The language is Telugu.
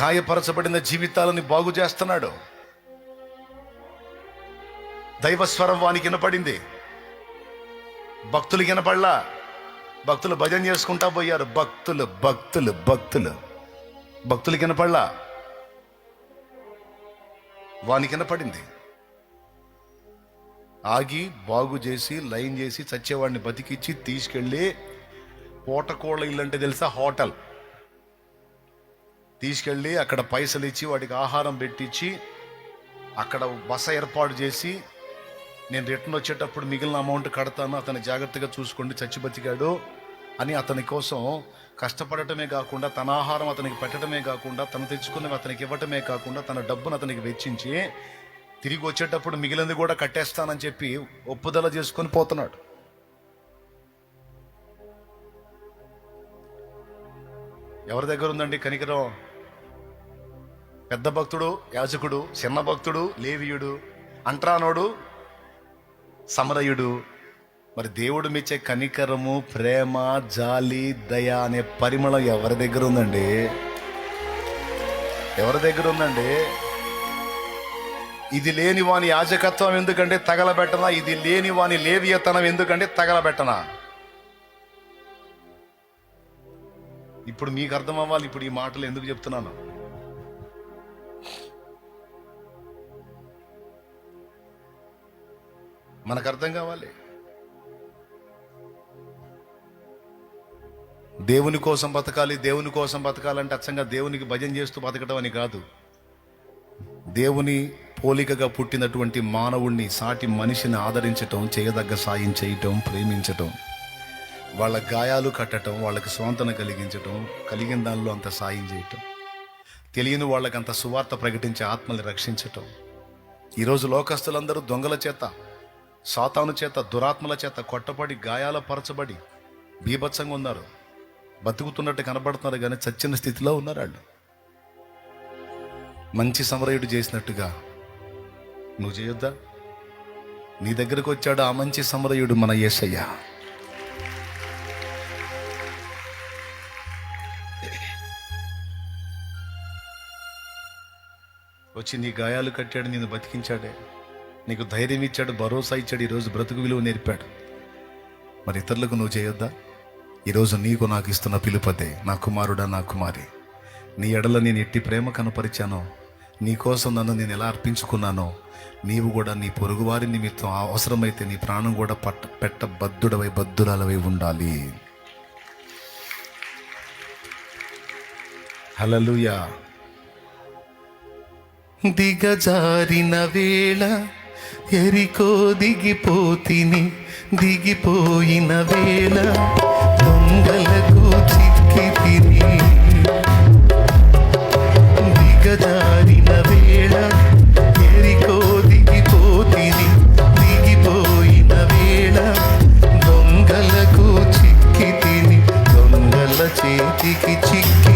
గాయపరచబడిన జీవితాలని బాగు చేస్తున్నాడు. దైవస్వరం వానికి వినపడింది. భక్తులు వినపడలా. భక్తులు భజన చేసుకుంటా పోయారు. భక్తులు భక్తులు భక్తులు. భక్తులు వినపడలా. వానికి వినపడింది. ఆగి బాగు చేసి లైన్ చేసి చచ్చేవాడిని బతికిచ్చి తీసుకెళ్ళి పూటకోళ్ళ ఇల్లు అంటే తెలుసా? హోటల్. తీసుకెళ్ళి అక్కడ పైసలు ఇచ్చి వాడికి ఆహారం పెట్టించి అక్కడ బస ఏర్పాటు చేసి నేను రిటర్న్ వచ్చేటప్పుడు మిగిలిన అమౌంట్ కడతాను అతను జాగ్రత్తగా చూసుకోండి చచ్చి బతికాడు అని అతని కోసం కష్టపడటమే కాకుండా తన ఆహారం అతనికి పెట్టడమే కాకుండా తను తెచ్చుకున్నవి అతనికి ఇవ్వటమే కాకుండా తన డబ్బును అతనికి వెచ్చించి తిరిగి వచ్చేటప్పుడు మిగిలింది కూడా కట్టేస్తానని చెప్పి ఒప్పుదల చేసుకొని పోతున్నాడు. ఎవరి దగ్గర ఉందండి కనికరం? పెద్ద భక్తుడు యాజకుడు చిన్న భక్తుడు లేవియుడు అంట్రానోడు సమరయుడు. మరి దేవుడు మెచ్చే కనికరము ప్రేమ జాలి దయ అనే పరిమళం ఎవరి దగ్గర ఉందండి? ఎవరి దగ్గర ఉందండి? ఇది లేని వాని యాజకత్వం ఎందుకంటే తగలబెట్టనా? ఇది లేని వాని లేవియతనం ఎందుకంటే తగలబెట్టనా? ఇప్పుడు మీకు అర్థం అవ్వాలి ఇప్పుడు ఈ మాటలు ఎందుకు చెప్తున్నాను? మనకు అర్థం కావాలి. దేవుని కోసం బతకాలి దేవుని కోసం బతకాలంటే అచ్చంగా దేవునికి భజన చేస్తూ బతకడం అని కాదు. దేవుని పోలికగా పుట్టినటువంటి మానవుణ్ణి సాటి మనిషిని ఆదరించటం చేయదగ్గ సాయం చేయటం ప్రేమించటం వాళ్ళ గాయాలు కట్టటం వాళ్ళకి స్వాంతన కలిగించటం కలిగిన దానిలో అంత సాయం చేయటం తెలియని వాళ్ళకి అంత సువార్త ప్రకటించి ఆత్మల్ని రక్షించటం. ఈరోజు లోకస్తులందరూ దొంగల చేత సాతాను చేత దురాత్మల చేత కొట్టబడి గాయాల పరచబడి బీభత్సంగా ఉన్నారు బతుకుతున్నట్టు కనబడుతున్నారు కానీ చచ్చిన స్థితిలో ఉన్నారు వాళ్ళు మంచి సమరయుడు చేసినట్టుగా నువ్వు చేయొద్దా? నీ దగ్గరకు వచ్చాడు ఆ మంచి సమరయుడు మన యేసయ్య. వచ్చి నీ గాయాలు కట్టాడు నేను బతికించాడే. నీకు ధైర్యం ఇచ్చాడు భరోసా ఇచ్చాడు ఈరోజు బ్రతుకు విలువ నేర్పాడు. మరి ఇతరులకు నువ్వు చేయొద్దా? ఈరోజు నీకు నాకు ఇస్తున్న పిలుపదే నా కుమారుడా నా కుమారి. నీ ఎడల నేను ఎట్టి ప్రేమ కనపరిచానో నీ కోసం నన్ను నేను ఎలా అర్పించుకున్నానో నీవు కూడా నీ పొరుగువారి నిమిత్తం అవసరమైతే నీ ప్రాణం కూడా పట్ట పెట్ట బద్దుడవై బద్దురాలవై ఉండాలి. హలలుయా దిగజారిన వేళ ఎరికో దిగిపోతిని దిగిపోయిన వేళ దొంగలకు చిక్కి తిని దిగజారిన వేళ ఎరికో దిగిపోతిని దిగిపోయిన వేళ దొంగలకు చిక్కి తిని దొంగల చేతికి చిక్కిన